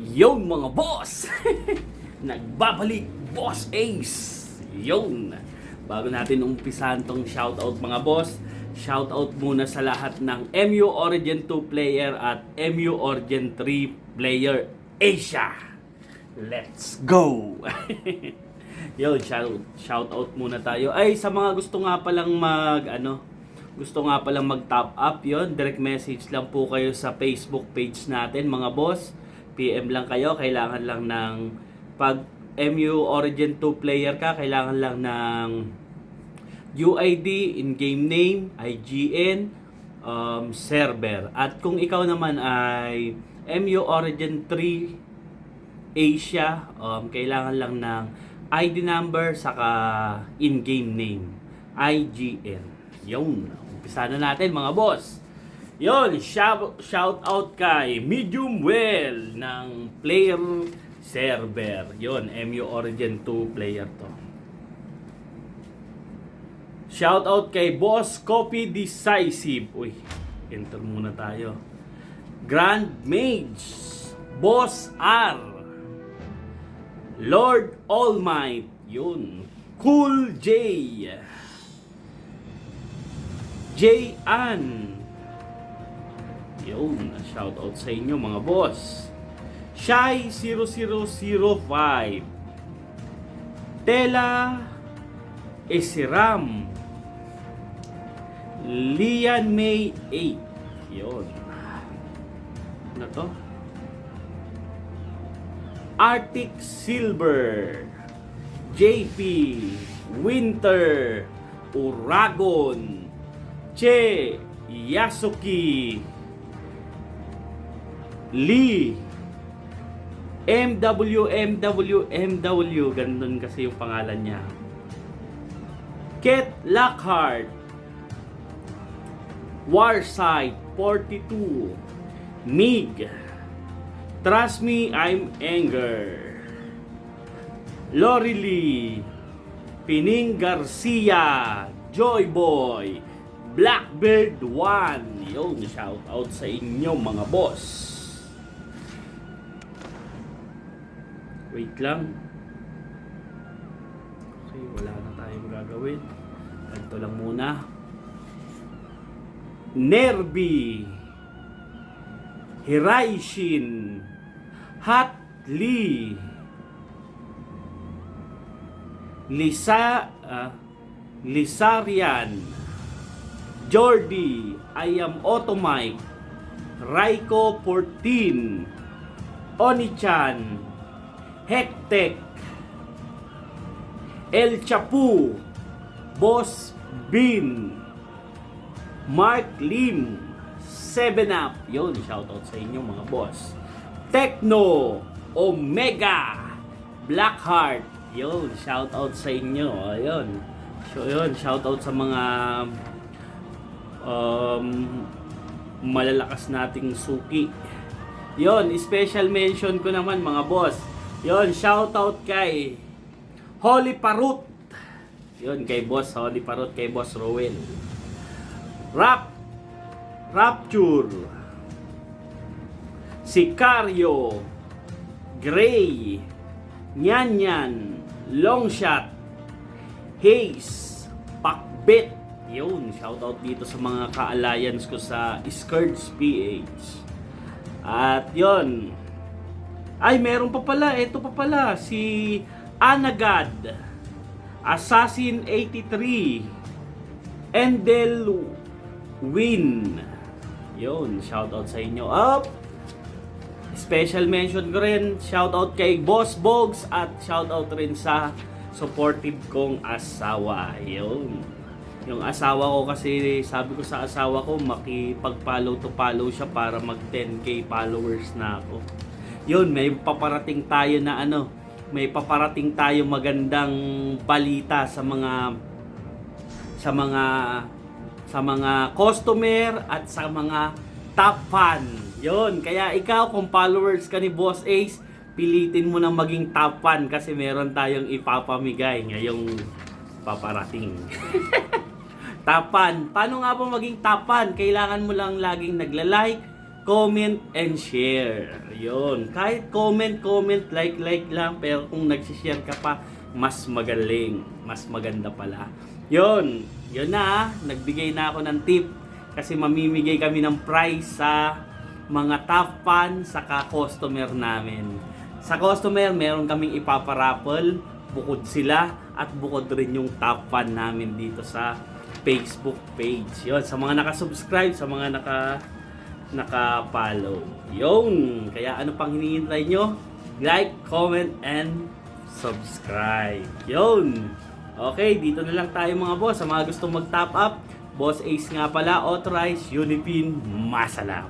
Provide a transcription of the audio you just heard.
Yon mga boss! Nagbabalik Boss Ace! Yon! Bago natin umpisahan tong shoutout mga boss, shoutout muna sa lahat ng MU Origin 2 player at MU Origin 3 player Asia! Let's go! Yon, shout, shoutout muna tayo. Ay, sa mga gusto nga palang mag, ano, gusto nga palang mag-top up yon direct message lang po kayo sa Facebook page natin mga boss. PM lang kayo, kailangan lang ng pag MU Origin 2 player ka, kailangan lang ng UID, in-game name, IGN, um, server. At kung ikaw naman ay MU Origin 3 Asia, um, kailangan lang ng ID number saka in-game name, IGN. Yun, umpisa na natin mga boss. Yon, shout, shout out kay Medium Well ng player server. Yon, MU Origin 2 player to. Shout out kay Boss Copy Decisive. Uy, enter muna tayo. Grand Mage, Boss R, Lord All-Might, yun. Cool J, J. Ann, yun, shout out sa inyo mga boss. Shy 0005 Tela Esiram. Lian May 8 Yun. Ano to? Arctic Silver. JP Winter Uragon. Che Yasuki Lee. MW MW MW ganun kasi yung pangalan niya. Ket Lockhart. Warside 42 Mig. Trust Me I'm Anger. Lori Lee. Pining Garcia. Joy Boy. Blackbird 1 Yun, shout out sa inyo mga boss Wait lang. Okay, wala na tayong gagawin. Ganito lang muna. Nerby. Hiraishin. Hatli. Lisa, ah, Lisarian. Jordi. I am Automike. Raiko 14. Onichan. Hektek, El Chapu, Boss Bin, Mark Lim, 7 Up, yun, shoutout sa inyo mga boss. Techno, Omega, Blackheart, yun, shoutout sa inyo, ayun. So yun, shoutout sa mga um, malalakas nating suki. Yon, special mention ko naman mga boss. Yon, shout out kay Holy Parut. Yon, kay boss Holy Parut, kay boss Rowell. Rap Rapture. Sicario. Gray. Nyan Nyan. Longshot. Haze. Pakbet. Yun, shout out dito sa mga ka-alliance ko sa Skirts PH. At yon. Ay, meron pa pala. Ito pa pala. Si Anagad. Assassin 83. Endel Win. Yun, shoutout sa inyo. Up! Special mention ko rin. Shoutout kay Boss Bogs at shoutout rin sa supportive kong asawa. Yun. Yung asawa ko kasi, sabi ko sa asawa ko, makipag-follow to follow siya para mag 10k followers na ako. Yun, may paparating tayo na ano, may paparating tayo magandang balita sa mga sa mga sa mga customer at sa mga top fan. Yun, kaya ikaw kung followers ka ni Boss Ace, pilitin mo na maging top fan kasi meron tayong ipapamigay ngayong paparating. tapan. Paano nga ba maging tapan? Kailangan mo lang laging nagla-like, comment and share. Yun. Kahit comment, comment, like, like lang. Pero kung nagsishare ka pa, mas magaling. Mas maganda pala. Yun. Yun na ah. Nagbigay na ako ng tip. Kasi mamimigay kami ng prize sa mga top fan saka customer namin. Sa customer, meron kaming ipaparaffle. Bukod sila at bukod rin yung top fan namin dito sa Facebook page. Yun, sa mga naka-subscribe, sa mga naka naka-follow. Yun, kaya ano pang hinihintay nyo? Like, comment, and subscribe. Yun. Okay, dito na lang tayo mga boss. Sa mga gustong mag-top up, Boss Ace nga pala, authorized, Unipin, masalam.